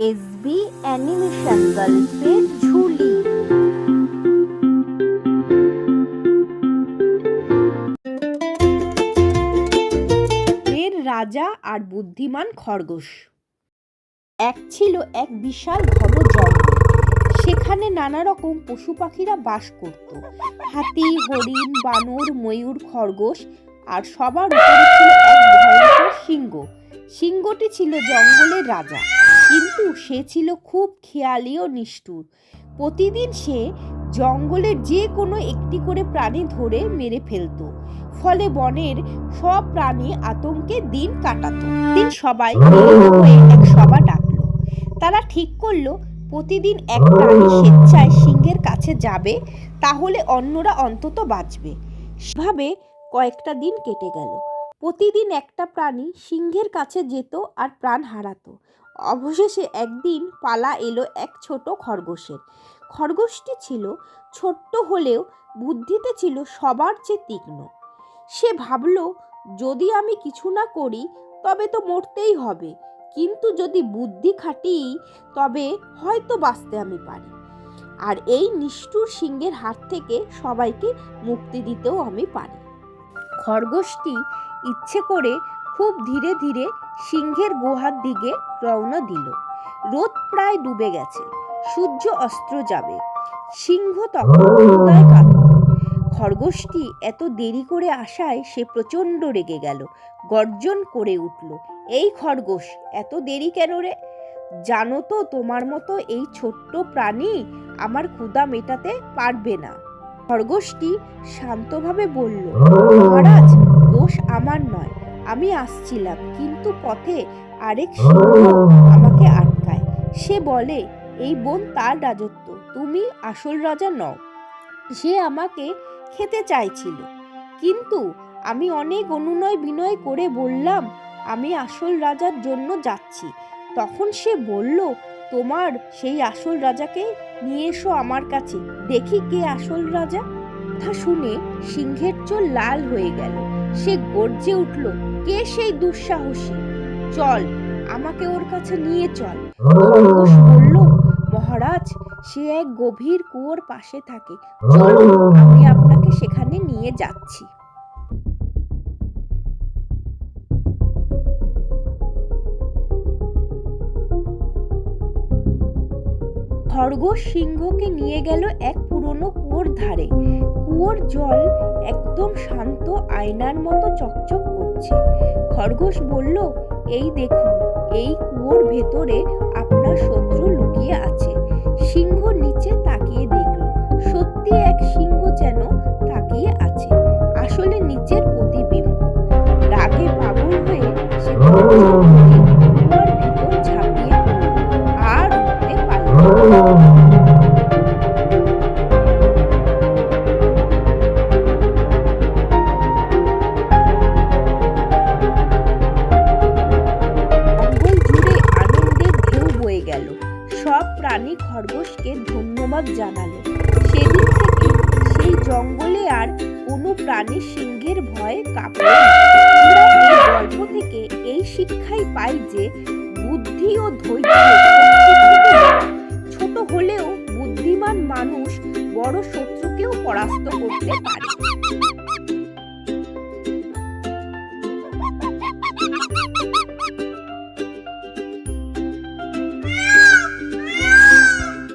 SB animation গল্পের ঝুলি। এর রাজা আর বুদ্ধিমান খরগোশ। এক ছিল এক বিশাল ঘন জঙ্গল সেখানে নানা রকম পশু পাখিরা বাস করত। হাতি, হরিণ, বানর, ময়ূর, খরগোশ আর সবার উপরে ছিল এক ভয়ঙ্কর সিংহ। সিংহটি ছিল জঙ্গলের রাজা। কিন্তু সে ছিল খুব খেয়ালি ও নিষ্ঠুর। প্রতিদিন সে জঙ্গলের যে কোনো একটি করে প্রাণী ধরে মেরে ফেলতো। ফলে বনের সব প্রাণী আতঙ্কে দিন কাটাতো। দিন সবাই এক সভা ডাকলো। তারা ঠিক করল, প্রতিদিন এক প্রাণী স্বেচ্ছায় সিংহের কাছে যাবে, তাহলে অন্যরা অন্তত বাঁচবে। সেভাবে কয়েকটা দিন কেটে গেল। প্রতিদিন একটা প্রাণী সিংহের কাছে যেত আর প্রাণ হারাতো। অবশেষে একদিন পালা এলো এক ছোট খরগোশের। খরগোশটি ছিল ছোট্ট হলেও বুদ্ধিতে ছিল সবার চেয়ে তীক্ষ্ণ। সে ভাবল, যদি আমি কিছু না করি, তবে তো মরতেই হবে। কিন্তু যদি বুদ্ধি খাটিই, তবে হয়তো বাঁচতে আমি পারি। আর এই নিষ্ঠুর সিংহের হাত থেকে সবাইকে মুক্তি দিতেও আমি পারি। খরগোশটি ইচ্ছে করে খুব ধীরে ধীরে সিংহের গুহার দিকে রওনা দিল। রোদ প্রায় ডুবে গেছে। সূর্য অস্ত্র যাবে। সিংহ তখন খরগোশটি এত দেরি করে আসায় সে প্রচণ্ড রেগে গেল। গর্জন করে উঠল, এই খরগোশ, এত দেরি কেন রে? জানো তো তোমার মতো এই ছোট্ট প্রাণী আমার ক্ষুদা মেটাতে পারবে না। খরগোশটি শান্তভাবে বলল, মহারাজ, দোষ আমার নয়। আমি আসছিলাম কিন্তু পথে আরেক সিংহ আমাকে আটকায়। সে বলে এই বোন তার রাজত্ব তুমি আসল রাজা নও। সে আমাকে খেতে চাইছিল। কিন্তু আমি অনেক অনুনয় বিনয় করে বললাম আমি আসল রাজার জন্য যাচ্ছি। তখন সে বলল তোমার সেই আসল রাজাকে নিয়ে এসো আমার কাছে। দেখি কে আসল রাজা? কথা শুনে সিংহের চোল লাল হয়ে গেল। সে গর্জে উঠল, কে সেই দুঃসাহসী? চল, আমাকে ওর কাছে নিয়ে চল। খরগোশ বলল, মহারাজ, সে এক গভীর কুয়োর পাশে থাকে। চলুন আমি আপনাকে সেখানে নিয়ে যাচ্ছি। খরগোশ সিংহকে নিয়ে গেল এক পুরনো কুয়োর ধারে। কুয়োর জল একদম শান্ত আয়নার মতো চকচক করছে। খরগোশ বলল, এই দেখুন, এই কুয়োর ভেতরে আপনার শত্রু লুকিয়ে আছে। সিংহ নিচে তাকিয়ে দেখল, সত্যি এক সিংহ যেন তাকিয়ে আছে, আসলে নিচের প্রতিবিম্ব। রাগে পাগল হয়ে সে কুয়োর ভিতর ঝাঁপিয়ে পড়ল, আর উঠতে পারল ধন্যবাদ জানালো। সেদিন থেকে সেই জঙ্গলে আর কোনো প্রাণী সিংহের ভয়ে কাঁপে গল্প থেকে এই শিক্ষাই পাই যে বুদ্ধি ও ধৈর্য ছোট হলেও বুদ্ধিমান মানুষ বড় শত্রুকেও পরাস্ত করতে পারে।